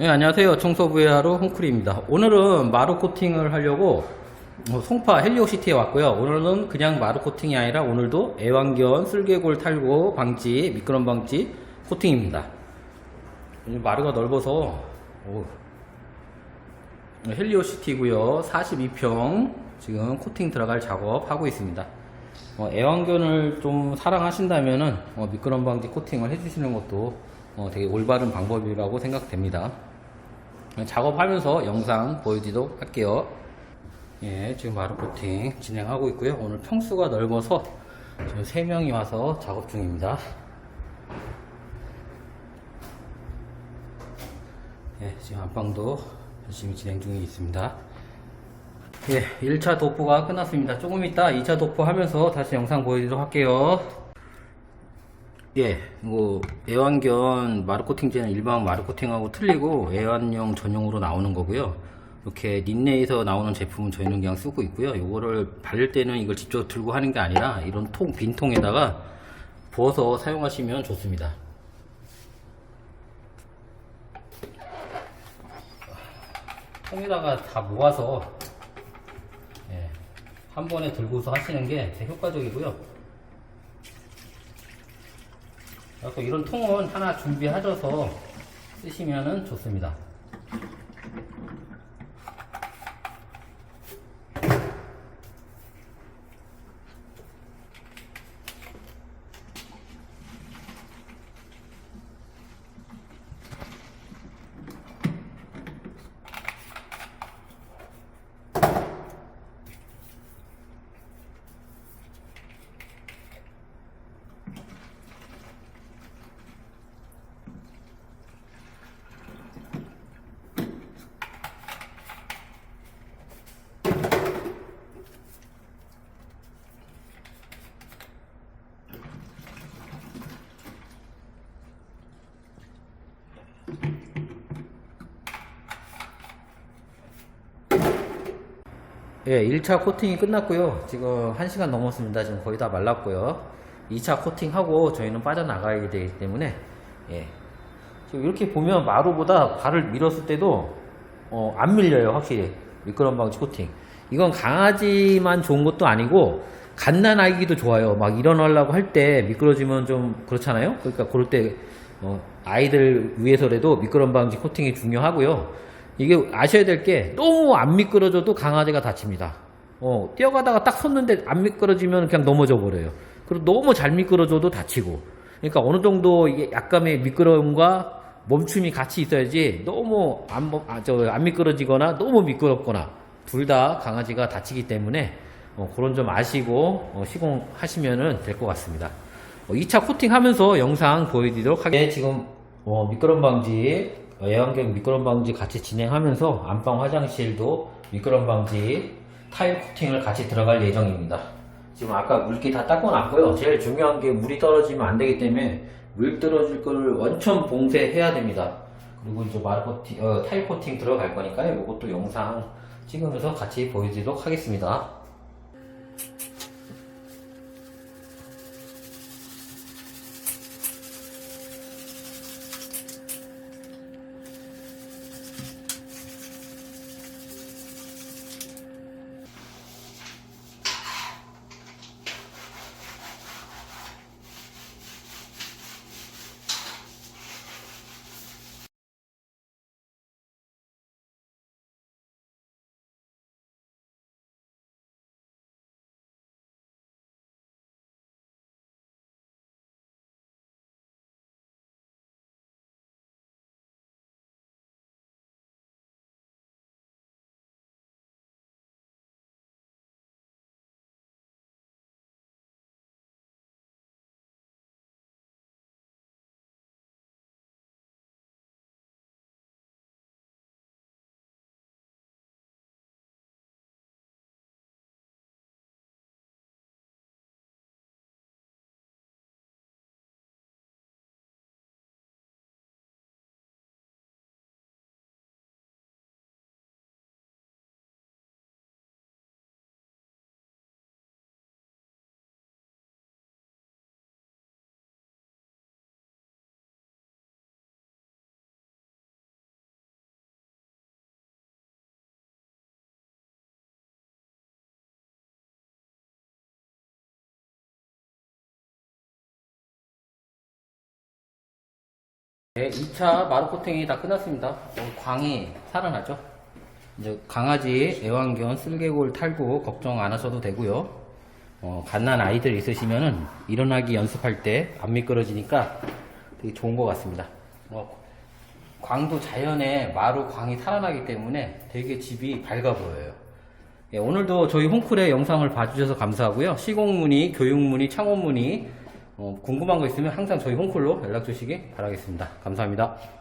네, 안녕하세요. 청소부의 하루 홍크리입니다. 오늘은 마루 코팅을 하려고 어, 송파 헬리오시티에 왔고요. 오늘은 그냥 마루 코팅이 아니라 오늘도 애완견 쓸개골 탈고 방지, 미끄럼 방지 코팅입니다. 마루가 넓어서 오, 헬리오시티고요. 42평 지금 코팅 들어갈 작업 하고 있습니다. 어, 애완견을 좀 사랑하신다면은 어, 미끄럼 방지 코팅을 해주시는 것도 어, 되게 올바른 방법이라고 생각됩니다. 어, 작업하면서 영상 보여드리도록 할게요. 예, 지금 마루 코팅 진행하고 있고요. 오늘 평수가 넓어서 지금 3명이 와서 작업 중입니다. 예, 지금 안방도 열심히 진행 중에 있습니다. 예, 1차 도포가 끝났습니다. 조금 이따 2차 도포 하면서 다시 영상 보여드리도록 할게요. 예, 뭐, 애완견 마르코팅제는 일반 마르코팅하고 틀리고 애완용 전용으로 나오는 거고요. 이렇게 린네에서 나오는 제품은 저희는 그냥 쓰고 있고요. 이거를 바를 때는 이걸 직접 들고 하는 게 아니라 이런 통, 빈 통에다가 부어서 사용하시면 좋습니다. 통에다가 다 모아서 예, 한 번에 들고서 하시는 게 제일 효과적이고요. 그래서 이런 통은 하나 준비하셔서 쓰시면 좋습니다. 예, 1차 코팅이 끝났고요. 지금 1시간 넘었습니다. 지금 거의 다 말랐고요. 2차 코팅하고 저희는 빠져나가야 되기 때문에 예. 지금 이렇게 보면 마루보다 발을 밀었을 때도 어, 안 밀려요. 확실히. 미끄럼 방지 코팅. 이건 강아지만 좋은 것도 아니고 갓난아기도 좋아요. 막 일어나려고 할 때 미끄러지면 좀 그렇잖아요. 그러니까 그럴 때 어, 아이들 위해서라도 미끄럼 방지 코팅이 중요하고요. 이게 아셔야 될 게 너무 안 미끄러져도 강아지가 다칩니다. 어, 뛰어가다가 딱 섰는데 안 미끄러지면 그냥 넘어져 버려요. 그리고 너무 잘 미끄러져도 다치고. 그러니까 어느 정도 약간의 미끄러움과 멈춤이 같이 있어야지 너무 안, 멈- 아, 저, 안 미끄러지거나 너무 미끄럽거나 둘 다 강아지가 다치기 때문에 어, 그런 점 아시고 어, 시공하시면 될 것 같습니다. 어, 2차 코팅 하면서 영상 보여드리도록 하겠습니다. 네, 지금 어, 미끄럼 방지, 어, 애완견 미끄럼 방지 같이 진행하면서 안방 화장실도 미끄럼 방지 타일 코팅을 같이 들어갈 예정입니다. 지금 아까 물기 다 닦아놨고요. 제일 중요한 게 물이 떨어지면 안 되기 때문에 물 떨어질 거를 원천 봉쇄해야 됩니다. 그리고 이제 마르 코팅, 어, 타일 코팅 들어갈 거니까요. 이것도 영상 찍으면서 같이 보여드리도록 하겠습니다. 제 2차 마루 코팅이 다 끝났습니다. 어, 광이 살아나죠. 이제 강아지 애완견 쓸개골 탈구 걱정 안 하셔도 되고요. 어, 갓난 아이들 있으시면은 일어나기 연습할 때 안 미끄러지니까 되게 좋은 것 같습니다. 어, 광도 자연의 마루 광이 살아나기 때문에 되게 집이 밝아 보여요. 예, 오늘도 저희 홈쿨의 영상을 봐주셔서 감사하고요. 시공문의, 교육문의, 창업문의 어, 궁금한 거 있으면 항상 저희 홈쿨로 연락 주시기 바라겠습니다. 감사합니다.